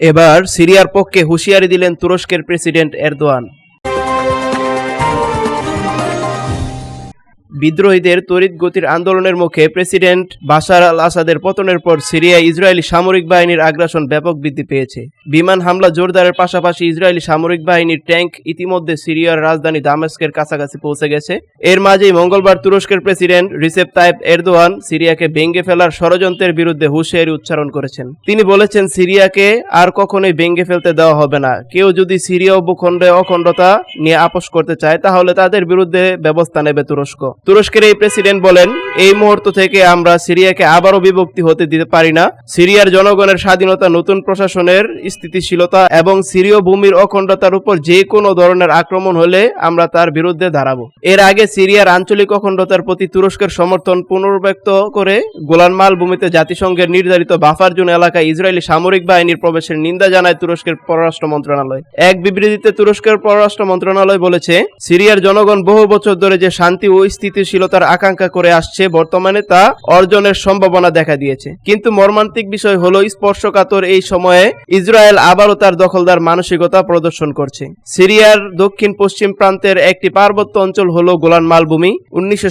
এবার সিরিয়ার পক্ষে হুঁশিয়ারি দিলেন তুরস্কের প্রেসিডেন্ট এরদোয়ান। বিদ্রোহীদের তড়িৎ গতির আন্দোলনের মুখে প্রেসিডেন্ট বাশার আল আসাদের পতনের পর সিরিয়ায় ইসরায়েলি সামরিক বাহিনীর আগ্রাসন ব্যাপক বৃদ্ধি পেয়েছে। বিমান হামলা জোরদারের পাশাপাশি ইসরায়েলি সামরিক বাহিনীর ট্যাঙ্ক ইতিমধ্যে সিরিয়ার রাজধানী দামেস্কের কাছাকাছি পৌঁছে গেছে। এর মাঝেই মঙ্গলবার তুরস্কের প্রেসিডেন্ট রিসেপ তাইপ এরদোয়ান সিরিয়াকে ভেঙ্গে ফেলার ষড়যন্ত্রের বিরুদ্ধে হুঁশিয়ারি উচ্চারণ করেছেন। তিনি বলেছেন, সিরিয়াকে আর কখনোই ভেঙ্গে ফেলতে দেওয়া হবে না। কেউ যদি সিরিয়া ভূখণ্ডে অখণ্ডতা নিয়ে আপোষ করতে চায়, তাহলে তাদের বিরুদ্ধে ব্যবস্থা নেবে তুরস্ক। তুরস্কের এই প্রেসিডেন্ট বলেন, এই মুহূর্ত থেকে আমরা সিরিয়াকে আবারও বিভক্তি হতে দিতে পারি না। সিরিয়ার জনগণের স্বাধীনতা, নতুন প্রশাসনের স্থিতিশীলতা এবং সিরীয় ভূমির অখণ্ডতার উপর যে কোনো ধরনের আক্রমণ হলে আমরা তার বিরুদ্ধে দাঁড়াবো। এর আগে সিরিয়ার আঞ্চলিক অখণ্ডতার প্রতি তুরস্কের সমর্থন পুনর্ব্যক্ত করে গোলান মালভূমিতে জাতিসংঘের নির্ধারিত বাফার জোন এলাকায় ইসরায়েলি সামরিক বাহিনীর প্রবেশের নিন্দা জানায় তুরস্কের পররাষ্ট্র মন্ত্রণালয়। এক বিবৃতিতে তুরস্কের পররাষ্ট্র মন্ত্রণালয় বলেছে, সিরিয়ার জনগণ বহু বছর ধরে যে শান্তি ও স্থিতিশীলতার আকাঙ্ক্ষা করে আসছে, বর্তমানে তা অর্জনের সম্ভাবনা দেখা দিয়েছে। কিন্তু মর্মান্তিক বিষয় হলো স্পর্শকাতর এই সময়ে ইসরায়েল আবারও তার দখলদার মানসিকতা প্রদর্শন করছে। সিরিয়ার দক্ষিণ পশ্চিম প্রান্তের একটি পার্বত্য অঞ্চল হলো গোলান মালভূমি। উনিশশো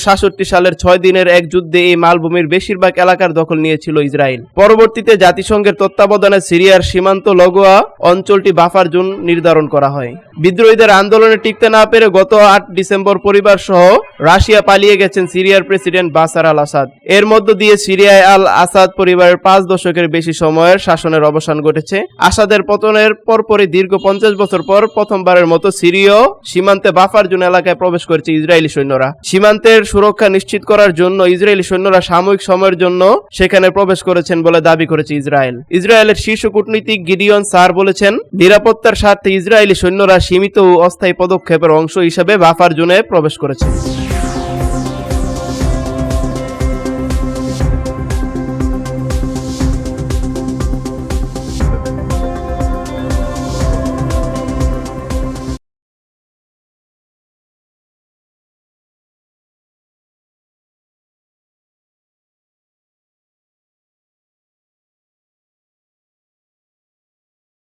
সালের ছয় দিনের এক যুদ্ধে এই মালভূমির বেশিরভাগ এলাকার দখল নিয়েছিল ইসরায়েল। পরবর্তীতে জাতিসংঘের তত্ত্বাবধানে সিরিয়ার সীমান্ত লগোয়া অঞ্চলটি বাফার জোন নির্ধারণ করা হয়। বিদ্রোহীদের আন্দোলনে টিকতে না পেরে গত আট ডিসেম্বর পরিবার সহ রাশিয়া পালিয়ে গেছেন সিরিয়ার প্রেসিডেন্ট বাসার আল আসাদ। এর মধ্য দিয়ে সিরিয়ায় আল আসাদ পরিবারের পাঁচ দশকের বেশি সময়ের শাসনের অবসান ঘটেছে। আসাদের পতনের পরপরই দীর্ঘ পঞ্চাশ বছর পর প্রথমবারের মতো সিরীয় সীমান্তে বাফার জোন এলাকায় প্রবেশ করেছে ইসরায়েলি সৈন্যরা। সীমান্তের সুরক্ষা নিশ্চিত করার জন্য ইসরায়েলি সৈন্যরা সাময়িক সময়ের জন্য সেখানে প্রবেশ করেছেন বলে দাবি করেছে ইসরায়েল। ইসরায়েলের শীর্ষ কূটনীতিক গিডিয়ন সার বলেছেন, নিরাপত্তার স্বার্থে ইসরায়েলি সৈন্যরা সীমিত ও অস্থায়ী পদক্ষেপের অংশ হিসেবে বাফার জোনে প্রবেশ করেছে। Peace.